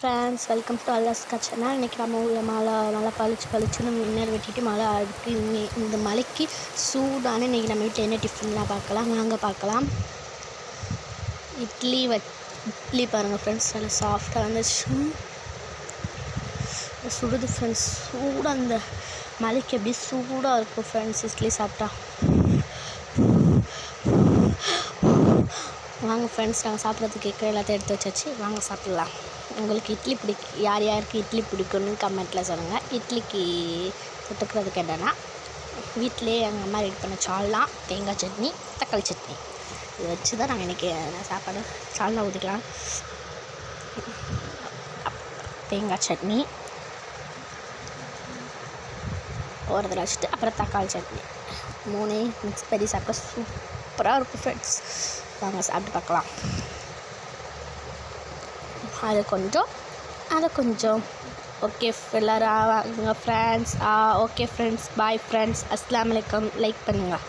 Friends welcome to அல்லாஸ் கச்சனா இன்றைக்கி நம்ம ஊரில் மழை நல்லா பளிச்சு பளிச்சுன்னு மின்னல் வெட்டிட்டு மழை அடுத்து இந்த மலைக்கு சூடான இன்றைக்கி நம்ம வீட்டில் என்ன டிஃபன்லாம் பார்க்கலாம்? வாங்க பார்க்கலாம். இட்லி வ இட்லி பாருங்கள் ஃப்ரெண்ட்ஸ் நல்லா சாஃப்டாக வந்துச்சு. சுடுது ஃப்ரெண்ட்ஸ் சூடாக அந்த மலைக்கு எப்படி சூடாக இருக்கும் ஃப்ரெண்ட்ஸ் இட்லி சாப்பிட்டா. வாங்க ஃப்ரெண்ட்ஸ் நாங்கள் சாப்பிட்றதுக்கு கேட்குற எல்லாத்தையும் எடுத்து வச்சாச்சு. வாங்க சாப்பிட்லாம். உங்களுக்கு இட்லி பிடி யார் யாருக்கு இட்லி பிடிக்கும்னு கமெண்ட்டில் சொல்லுங்கள் இட்லிக்கு தொட்டுக்கிறதுக்கு என்னென்னா வீட்டிலே எங்கள் அம்மா ரெடி பண்ண சால்லாம் தேங்காய் சட்னி தக்காளி சட்னி. இதை வச்சு தான் நாங்கள் இன்றைக்கி சாப்பாடு. சால்லாம் ஊற்றிக்கலாம் தேங்காய் சட்னி. ஓரத்தில் வச்சுட்டு அப்புறம் தக்காளி சட்னி. மூணையும் மிக்ஸ் பண்ணி சாப்பிட்டா சூப்பராக இருக்கும் ஃப்ரெண்ட்ஸ் வாங்க சாப்பிட்டு பார்க்கலாம் அது கொஞ்சம் அது கொஞ்சம் ஓகே எல்லோரும் வாங்க friends okay friends bye friends அஸ்லாம் வலைக்கம் லைக் பண்ணுங்கள்